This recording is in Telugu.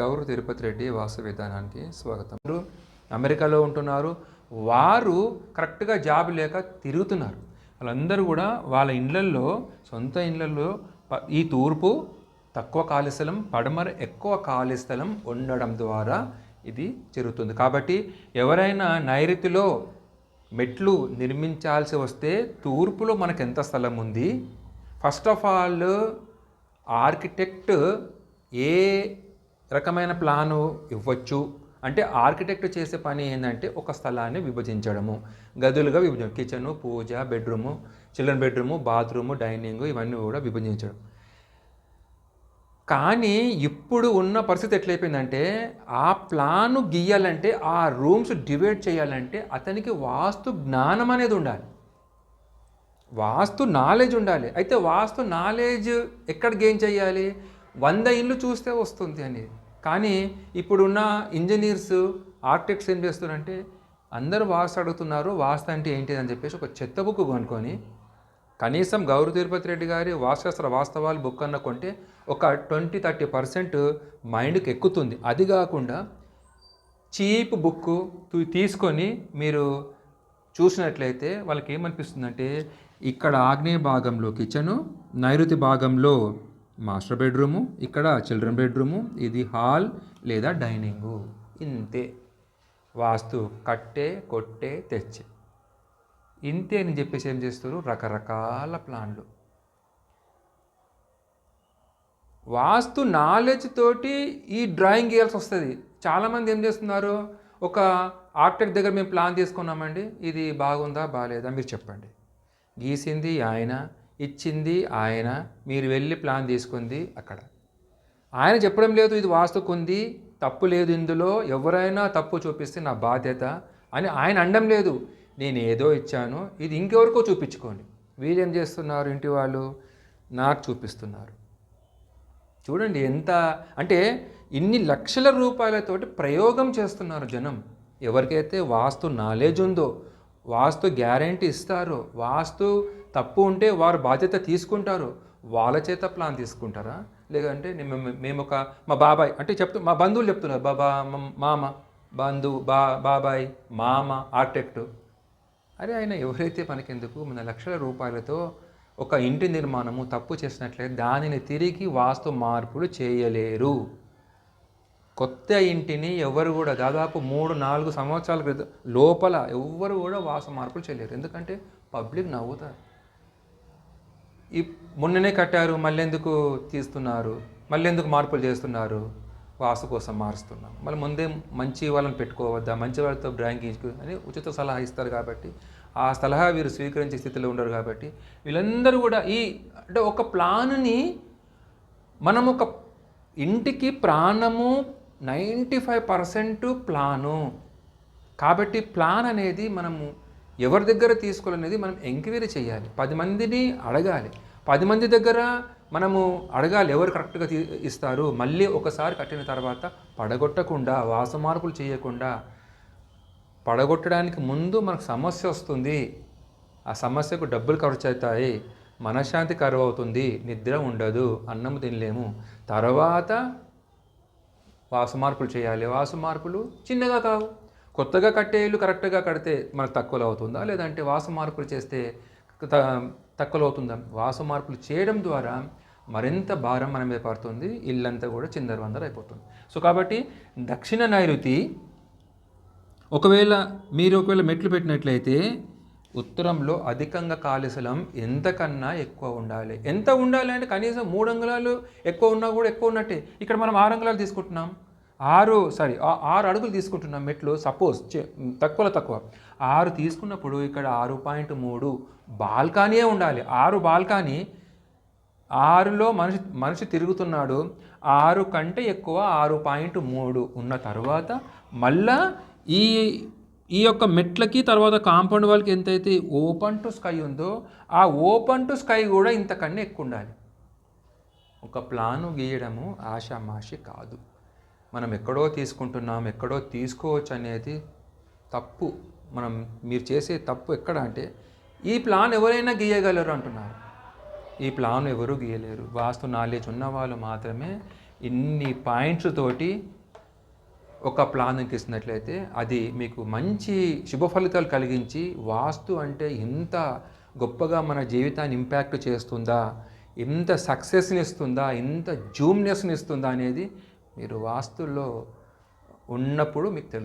గౌరవ తిరుపతి రెడ్డి వాసు విధానానికి స్వాగతం. అమెరికాలో ఉంటున్నారు. వారు కరెక్ట్గా జాబ్ లేక తిరుగుతున్నారు. వాళ్ళందరూ కూడా వాళ్ళ ఇళ్ళల్లో సొంత ఇళ్ళల్లో ఈ తూర్పు తక్కువ ఖాళీ స్థలం పడమర ఎక్కువ ఖాళీ స్థలం ఉండడం ద్వారా ఇది జరుగుతుంది. కాబట్టి ఎవరైనా నైరుతిలో మెట్లు నిర్మించాల్సి వస్తే తూర్పులో మనకు ఎంత స్థలం ఉంది? ఫస్ట్ ఆఫ్ ఆల్ ఆర్కిటెక్ట్ ఏ రకమైన ప్లాను ఇవ్వచ్చు. అంటే ఆర్కిటెక్ట్ చేసే పని ఏంటంటే ఒక స్థలాన్ని విభజించడము. గదులుగా విభజన kitchen puja bedroom children bedroom bathroom dining ఇవన్నీ కూడా విభజించడం. కానీ ఇప్పుడు ఉన్న పరిస్థితి ఎట్లయిపోయిందంటే ఆ ప్లాను గీయాలంటే ఆ రూమ్స్ డివైడ్ చేయాలంటే అతనికి వాస్తు జ్ఞానం అనేది ఉండాలి. వాస్తు నాలెడ్జ్ ఉండాలి. అయితే వాస్తు నాలెడ్జ్ ఎక్కడ గెయిన్ చేయాలి? వంద ఇల్లు చూస్తే వస్తుంది అనేది. కానీ ఇప్పుడున్న ఇంజనీర్స్ ఆర్కిటెక్ట్స్ ఏం చేస్తున్నారంటే అందరూ వాస్తు అడుగుతున్నారు వాస్తు అంటే ఏంటిది అని చెప్పేసి ఒక చెత్త బుక్ కొనుక్కొని కనీసం గౌరవ తిరుపతి రెడ్డి గారి వాస్తుశాస్త్ర వాస్తవాలు బుక్ అన్న కొంటే ఒక ట్వంటీ థర్టీ పర్సెంట్ మైండ్కి ఎక్కుతుంది. అది కాకుండా చీప్ బుక్ తీసుకొని మీరు చూసినట్లయితే వాళ్ళకి ఏమనిపిస్తుందంటే ఇక్కడ ఆగ్నేయ భాగంలో కిచెను నైరుతి భాగంలో మాస్టర్ బెడ్రూము ఇక్కడ చిల్డ్రన్ బెడ్రూము ఇది హాల్ లేదా డైనింగు. ఇంతే. వాస్తు కట్టే కొట్టే తెచ్చే. ఇంతే అని చెప్పేసి ఏం చేస్తారు? రకరకాల ప్లాన్లు. వాస్తు నాలెడ్జ్ తోటి ఈ డ్రాయింగ్ గీయాల్సి వస్తుంది. చాలామంది ఏం చేస్తున్నారు? ఒక ఆర్కిటెక్ట్ దగ్గర మేము ప్లాన్ తీసుకున్నామండి. ఇది బాగుందా? బాగాలేదా మీరు చెప్పండి. గీసింది ఆయన. ఇచ్చింది ఆయన. మీరు వెళ్ళి ప్లాన్ తీసుకుంది అక్కడ. ఆయన చెప్పడం లేదు ఇది వాస్తుకుంది తప్పు లేదు ఇందులో ఎవరైనా తప్పు చూపిస్తే నా బాధ్యత అని ఆయన అనడం లేదు. నేను ఏదో ఇచ్చాను ఇది ఇంకెవరికో చూపించుకోండి. వీరేం చేస్తున్నారు ఇంటి వాళ్ళు? నాకు చూపిస్తున్నారు. చూడండి ఎంత అంటే ఇన్ని లక్షల రూపాయలతోటి ప్రయోగం చేస్తున్నారు జనం. ఎవరికైతే వాస్తు నాలెడ్జ్ ఉందో వాస్తు గ్యారంటీ ఇస్తారు. వాస్తు తప్పు ఉంటే వారు బాధ్యత తీసుకుంటారు. వాళ్ళ చేత ప్లాన్ తీసుకుంటారా? లేదంటే మేము ఒక మా బాబాయ్ అంటే చెప్తూ మా బంధువులు చెప్తున్నారు. బాబా మామ బంధు బా బాబాయ్ మామ ఆర్కిటెక్ట్ అరే ఆయన ఎవరైతే మనకెందుకు? మన లక్షల రూపాయలతో ఒక ఇంటి నిర్మాణము తప్పు చేసినట్లయితే దానిని తిరిగి వాస్తు మార్పులు చేయలేరు. కొత్త ఇంటిని ఎవరు కూడా దాదాపు మూడు నాలుగు సంవత్సరాల క్రితం లోపల ఎవ్వరు కూడా వాస మార్పులు చేయలేరు. ఎందుకంటే పబ్లిక్ నవ్వుతారు. ఈ మొన్ననే కట్టారు మళ్ళీ ఎందుకు తీస్తున్నారు మళ్ళీ ఎందుకు మార్పులు చేస్తున్నారు వాస కోసం మారుస్తున్నాం మళ్ళీ ముందే మంచి వాళ్ళని పెట్టుకోవద్దా మంచి వాళ్ళతో డ్రాయింగ్ అని ఉచిత సలహా ఇస్తారు కాబట్టి ఆ సలహా వీరు స్వీకరించే స్థితిలో ఉండరు కాబట్టి వీళ్ళందరూ కూడా ఈ అంటే ఒక ప్లాన్ని మనం ఒక ఇంటికి ప్రాణము నైంటీ ఫైవ్ పర్సెంట్ ప్లాను. కాబట్టి ప్లాన్ అనేది మనము ఎవరి దగ్గర తీసుకోవాలనేది మనం ఎంక్వైరీ చేయాలి. పది మందిని అడగాలి. పది మంది దగ్గర మనము అడగాలి ఎవరు కరెక్ట్గా తీ ఇస్తారు. మళ్ళీ ఒకసారి కట్టిన తర్వాత పడగొట్టకుండా వాస మార్పులు చేయకుండా పడగొట్టడానికి ముందు మనకు సమస్య వస్తుంది. ఆ సమస్యకు డబ్బులు ఖర్చు అవుతాయి. మనశ్శాంతి కరువు అవుతుంది నిద్ర ఉండదు. అన్నం తినలేము. తర్వాత వాసు మార్పులు చేయాలి. వాసు మార్పులు చిన్నగా కావు. కొత్తగా కట్టే ఇల్లు కరెక్ట్గా కడితే మనకు తక్కువలో అవుతుందా? లేదంటే వాసు మార్పులు చేస్తే త- తక్కువలో అవుతుందా? వాసు మార్పులు చేయడం ద్వారా మరింత భారం మన మీద పడుతుంది. ఇల్లంతా కూడా చిందరవందర అయిపోతుంది. సో కాబట్టి దక్షిణ నైరుతి ఒకవేళ మీరు ఒకవేళ మెట్లు పెట్టినట్లయితే ఉత్తరంలో అధికంగా కాలుశలం ఎంతకన్నా ఎక్కువ ఉండాలి. ఎంత ఉండాలి అంటే కనీసం మూడు అంగుళాలు ఎక్కువ ఉన్నా కూడా ఎక్కువ ఉన్నట్టే. ఇక్కడ మనం ఆరు అంగుళాలు తీసుకుంటున్నాం. ఆరు సారీ ఆ- ఆరు అడుగులు తీసుకుంటున్నాం మెట్లు. సపోజ్ తక్కువలో తక్కువ. ఆరు తీసుకున్నప్పుడు ఇక్కడ ఆరు పాయింట్ మూడు బాల్కనీయే ఉండాలి. ఆరు బాల్కనీ ఆరులో మనిషి మనిషి తిరుగుతున్నాడు. ఆరు కంటే ఎక్కువ ఆరు పాయింట్ మూడు ఉన్న తర్వాత మళ్ళా ఈ ఈ యొక్క మెట్లకి తర్వాత కాంపౌండ్ వాళ్ళకి ఎంతైతే ఓపెన్ టు స్కై ఉందో ఆ ఓపెన్ టు స్కై కూడా ఇంతకన్నా ఎక్కువ ఉండాలి ఒక ప్లాను గీయడము ఆషామాషి కాదు. మనం ఎక్కడో తీసుకుంటున్నాం ఎక్కడో తీసుకోవచ్చు అనేది తప్పు. మనం మీరు చేసే తప్పు ఎక్కడ అంటే ఈ ప్లాన్ ఎవరైనా గీయగలరు అంటున్నారు. ఈ ప్లాన్ ఎవరు గీయలేరు? వాస్తు నాలెడ్జ్ ఉన్న వాళ్ళు మాత్రమే ఇన్ని పాయింట్స్ తోటి ఒక ప్లాన్ ఇస్తున్నట్లయితే అది మీకు మంచి శుభ ఫలితాలు కలిగించి వాస్తు అంటే ఇంత గొప్పగా మన జీవితాన్ని ఇంపాక్ట్ చేస్తుందా? ఇంత సక్సెస్ని ఇస్తుందా? ఇంత జూమ్నెస్ని ఇస్తుందా? అనేది మీరు వాస్తుల్లో ఉన్నప్పుడు మీకు తెలుస్తుంది.